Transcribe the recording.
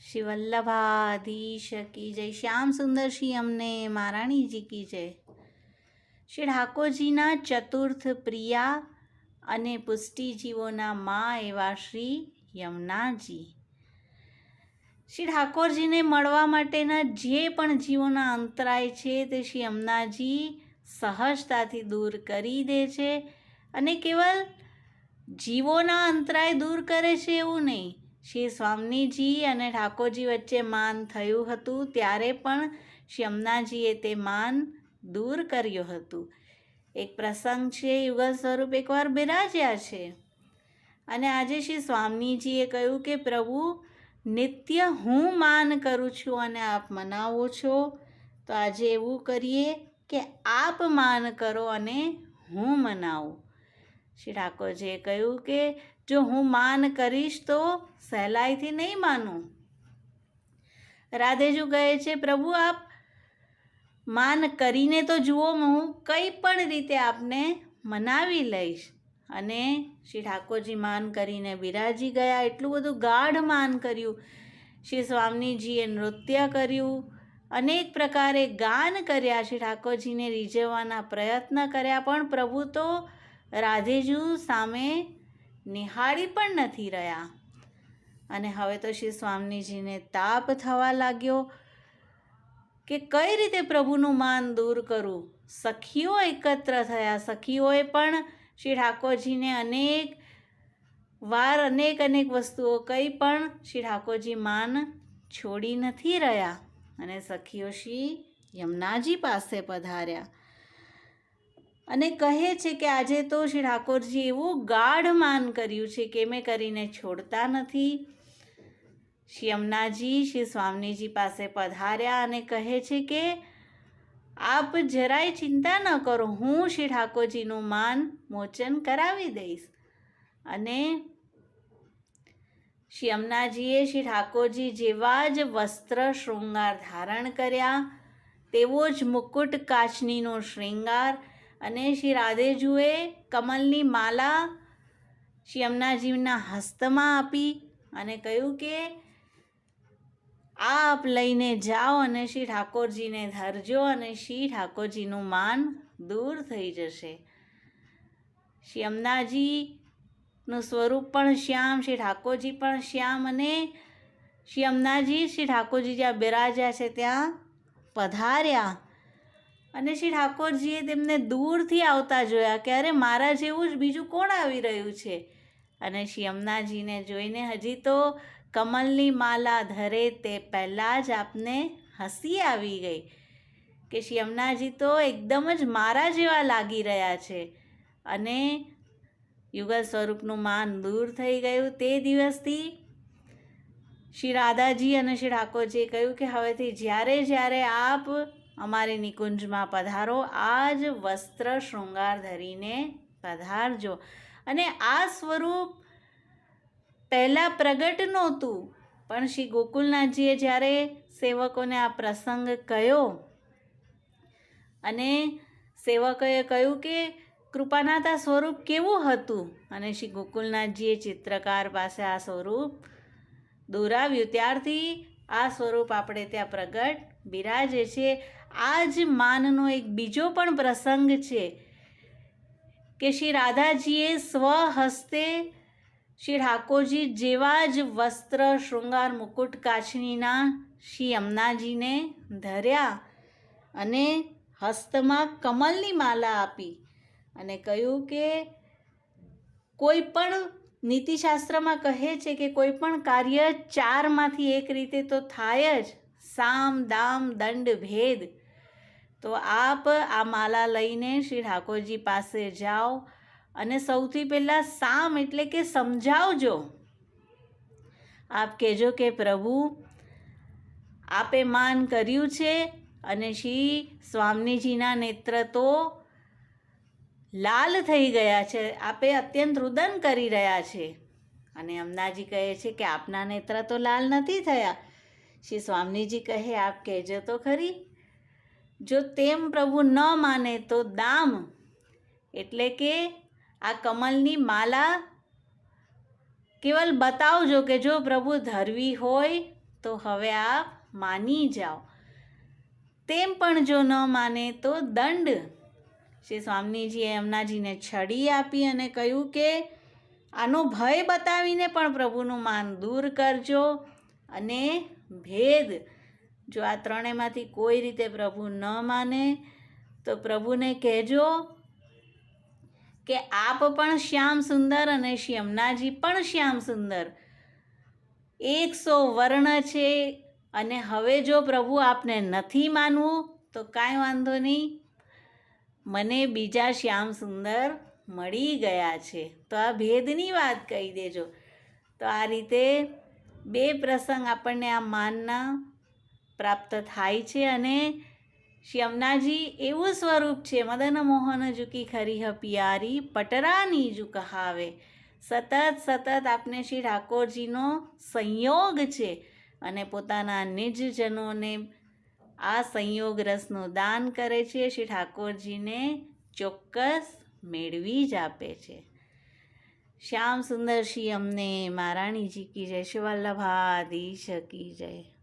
શ્રી વલ્લભાધીશ કી જય શ્યામ સુંદર શ્રી અમને મહારાણીજી કી જય શ્રી ઠાકોરજીના ચતુર્થ પ્રિયા અને પુષ્ટિજીવોના મા એવા શ્રી યમુનાજી શ્રી ઠાકોરજીને મળવા માટેના જે પણ જીવોના અંતરાય છે તે શ્રી યમુનાજી સહજતાથી દૂર કરી દે છે અને કેવલ જીવોના અંતરાય દૂર કરે છે એવું નહીં શ્રી સ્વામીજી અને ઠાકોરજી વચ્ચે માન થયું હતું, ત્યારે પણ શ્રી યમુનાજીએ તે માન દૂર કર્યું હતું. એક પ્રસંગ છે, યુગલ સ્વરૂપ એકવાર બિરાજ્યા છે. અને આજે શ્રી સ્વામીજીએ કહ્યું કે, પ્રભુ, નિત્ય હું માન કરું છું અને આપ મનાવો છો. તો આજે એવું કરીએ કે આપ માન કરો અને હું મનાવું. શ્રી ઠાકોરજીએ કહ્યું કે જો હું માન કરીશ તો સહેલાઈથી નહીં માનું? રાધેજુ કહે છે, પ્રભુ, આપ માન કરીને તો જુઓ, હું કંઈ પણ રીતે આપને મનાવી લઈશ. અને શ્રી ઠાકોરજી માન કરીને બિરાજી ગયા, એટલું બધું ગાઢ માન કર્યું. શ્રી સ્વામીજીએ નૃત્ય કર્યું, અનેક પ્રકારે ગાન કર્યા, શ્રી ઠાકોરજીને રીઝવવાના પ્રયત્ન કર્યા, પણ પ્રભુ તો રાધેજુ સામે નિહાળી પણ નથી રહ્યા. અને હવે તો શ્રી સ્વામીજીને તાપ થવા લાગ્યો કે કઈ રીતે પ્રભુનું માન દૂર કરું? સખીઓ એકત્ર થયા. સખીઓએ પણ શ્રી ઠાકોરજીને અનેક વાર અનેક અનેક વસ્તુઓ કંઈ પણ શ્રી ઠાકોરજી માન છોડી નથી રહ્યા. અને સખીઓ શ્રી યમુનાજી પાસે પધાર્યા. અને કહે છે કે આજે તો શ્રી ઠાકોરજી એવું ગાઢ માન કર્યું છે કે મેં કરીને છોડતા નથી. શ્રી અમનાજી, શ્રી સ્વામીજી પાસે પધાર્યા અને કહે છે કે આપ જરાય ચિંતા ન કરો, હું શ્રી ઠાકોરજીનું માન મોચન કરાવી દઈશ. અને શ્રી અમનાજીએ શ્રી ઠાકોરજી જેવા જ વસ્ત્ર શૃંગાર ધારણ કર્યા, તેવો જ મુકુટ કાચનીનો શૃંગાર અને શ્રી રાધેજુએ કમલની માલા શ્રી અમનાજીના હસ્તમાં આપી અને કહ્યું કે, આપ લઈને જાઓ અને શ્રી ઠાકોરજીને ધરજો અને શ્રી ઠાકોરજીનું માન દૂર થઈ જશે. શ્રી અમનાજીનું સ્વરૂપ પણ શ્યામ, શ્રી ઠાકોરજી પણ શ્યામ અને શ્રી અમનાજી શ્રી ઠાકોરજી જ્યાં બિરાજ્યા છે ત્યાં પધાર્યા. અને શ્રી ઠાકોરજીએ તેમને દૂરથી આવતા જોયા કે અરે મારા જેવું જ બીજું કોણ આવી રહ્યું છે? અને શ્રી યમુનાજીને જોઈને હજી તો કમલની માલા ધરે તે પહેલાં જ આપને હસી આવી ગઈ કે શ્રી યમુનાજી તો એકદમ જ મારા જેવા લાગી રહ્યા છે. અને યુગલ સ્વરૂપનું માન દૂર થઈ ગયું તે દિવસથી શ્રી રાધાજી અને શ્રી ઠાકોરજીએ કહ્યું કે હવેથી જ્યારે જ્યારે આપ અમારી નિકુંજમાં પધારો. આ જ વસ્ત્ર શૃંગાર ધરીને પધારજો. અને આ સ્વરૂપ પહેલાં પ્રગટ નહોતું, પણ શ્રી ગોકુલનાથજીએ જ્યારે સેવકોને આ પ્રસંગ કહ્યો અને સેવકોએ કહ્યું કે કૃપાનાથ આ સ્વરૂપ કેવું હતું? અને શ્રી ગોકુલનાથજીએ ચિત્રકાર પાસે આ સ્વરૂપ દોરાવ્યું. ત્યારથી આ સ્વરૂપ આપણે ત્યાં પ્રગટ બિરાજે છે. આ જ માનનો એક બીજો પણ પ્રસંગ છે કે શ્રી રાધાજીએ સ્વહસ્તે શ્રી ઠાકોરજી જેવા જ વસ્ત્ર, શૃંગાર, મુકુટ કાચનીના શ્રી અમનાજીને ધર્યા અને હસ્તમાં કમલની માલા આપી અને કહ્યું કે કોઈ પણ નીતિશાસ્ત્રમાં કહે છે કે કોઈ પણ કાર્ય ચારમાંથી એક રીતે તો થાય જ. સામ, દામ, દંડ, ભેદ. તો આપ આ માલા લઈને શ્રી ઠાકોરજી પાસે જાઓ અને સૌથી પહેલાં સામ એટલે કે સમજાવજો. આપ કહેજો કે પ્રભુ, આપે માન કર્યું છે અને શ્રી સ્વામીજીના નેત્ર તો લાલ થઈ ગયા છે. આપે અત્યંત રુદન કરી રહ્યા છે. અને અમનાજી કહે છે કે આપના નેત્ર તો લાલ નથી થયા. શ્રી સ્વામીજી કહે, આપ કહેજો તો ખરી. જો તેમ પ્રભુ ન માને તો દામ. એટલે કે આ કમલની માલા કેવલ બતાવજો કે જો પ્રભુ ધરવી હોય તો હવે આપ માની જાઓ. તેમ પણ જો ન માને તો દંડ. શ્રી સ્વામીજીએ એમનાજીને છડી આપી અને કહ્યું કે આનો ભય બતાવીને પણ પ્રભુનું માન દૂર કરજો અને ભેદ જો આ ત્રણેયમાંથી કોઈ રીતે પ્રભુ ન માને, તો પ્રભુને કહેજો કે આપ પણ શ્યામ સુંદર અને શ્યમનાજી પણ શ્યામ સુંદર. એકસો વર્ણ છે અને હવે જો પ્રભુ આપને નથી માનવું, તો કાંઈ વાંધો નહીં. મને બીજા શ્યામ સુંદર મળી ગયા છે. તો આ ભેદની વાત કહી દેજો. તો આ રીતે બે પ્રસંગ આપણને આ માનના પ્રાપ્ત થાય છે અને શ્યમનાજી એવું સ્વરૂપ છે, મદન મોહન જુકી ખરી પિયારી પટરાની જુ કહાવે સતત સતત આપને શ્રી ઠાકોરજીનો સંયોગ છે અને પોતાના નિજજનોને આ સંયોગ રસનું દાન કરે છે, શ્રી ઠાકોરજીને ચોક્કસ મેળવી જ આપે છે. શ્યામ સુંદર શ્રી અમને મહારાણીજી કી જય શિવલ્લભાધીશ શકી જય.